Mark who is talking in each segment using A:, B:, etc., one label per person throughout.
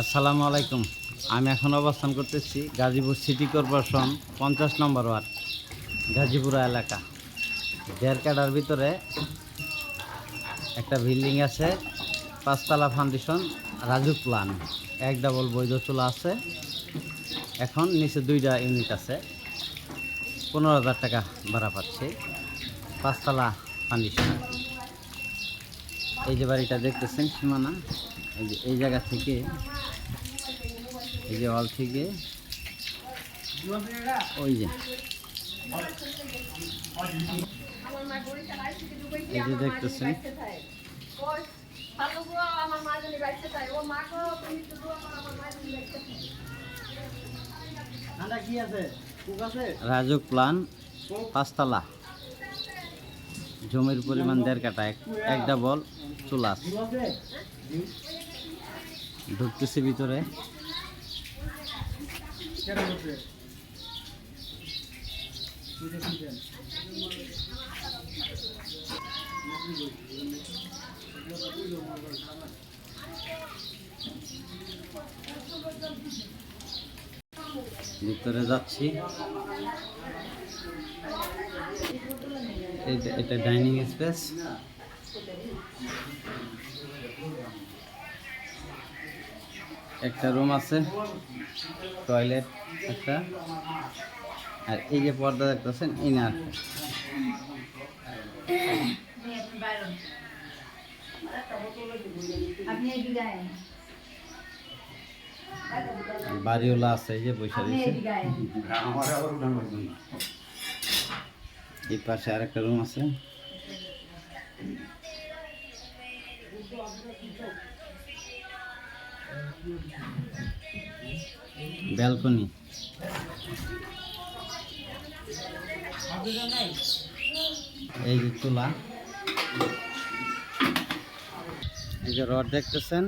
A: আসসালামু আলাইকুম। আমি এখন অবস্থান করতেছি গাজীপুর সিটি কর্পোরেশন পঞ্চাশ নম্বর ওয়ার্ড, গাজীপুরা এলাকা। দেড়কাটার ভিতরে একটা বিল্ডিং আছে, পাঁচতলা ফাউন্ডেশন, রাজু প্লান। এক ডাবল বৈধ চুলা আছে। এখন নিচে দুইটা ইউনিট আছে। পনেরো হাজার টাকা ভাড়া পাচ্ছি। পাঁচতলা ফাউন্ডেশন। এই যে বাড়িটা দেখতেছেন, সীমানা। এই এই জায়গা থেকে এই যে হল থেকে ওই যে। এই যে দেখতেছেন। রাজুক প্লান পাঁচতলা। জমির পরিমাণ দেড় কাটা এক এক ডাবল চুলাস। ঢুকতেছি ভিতরে। ভিতরে যাচ্ছি। এটা ডাইনিং স্পেস। একটা রুম আছে টয়লেট একটা। আর এই যে পর্দা দেখতেছেন
B: আপনি
A: বাড়িওয়ালা আছে এই যে পয়সা দিচ্ছে এই পাশে আর একটা রুম আছে। ব্যালকনি। এই যে চুলা এই যে রড দেখতেছেন?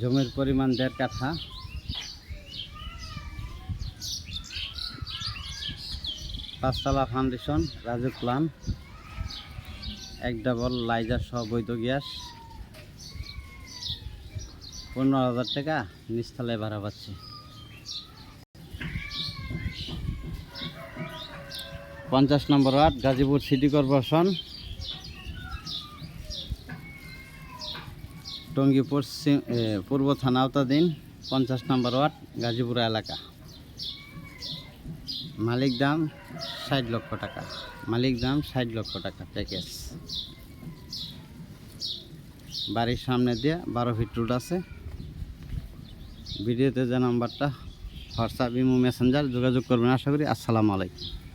A: জমির পরিমাণ দেড় কাঠা। পাঁচতলা ফাউন্ডেশন, রাজু প্লান। এক ডাবল লাইজার সহ বৈধ গ্যাস। পনেরো হাজার টাকা নিচতলায় ভাড়া পাচ্ছে। পঞ্চাশ number ward, Gazipur city corporation. Tongi পশ্চিম পূর্ব থানা আওতাধীন, পঞ্চাশ নম্বর ওয়ার্ড, গাজীপুর এলাকা। মালিক দাম ষাট লক্ষ টাকা। মালিক দাম ষাট লক্ষ টাকা প্যাকেজ বাড়ির সামনে দিয়ে বারো ফিট রোড আছে। ভিডিওতে যে নাম্বারটা হোয়াটসঅ্যাপ ইমো মেসেঞ্জার যোগাযোগ করবেন। আশা করি আসসালামু আলাইকুম।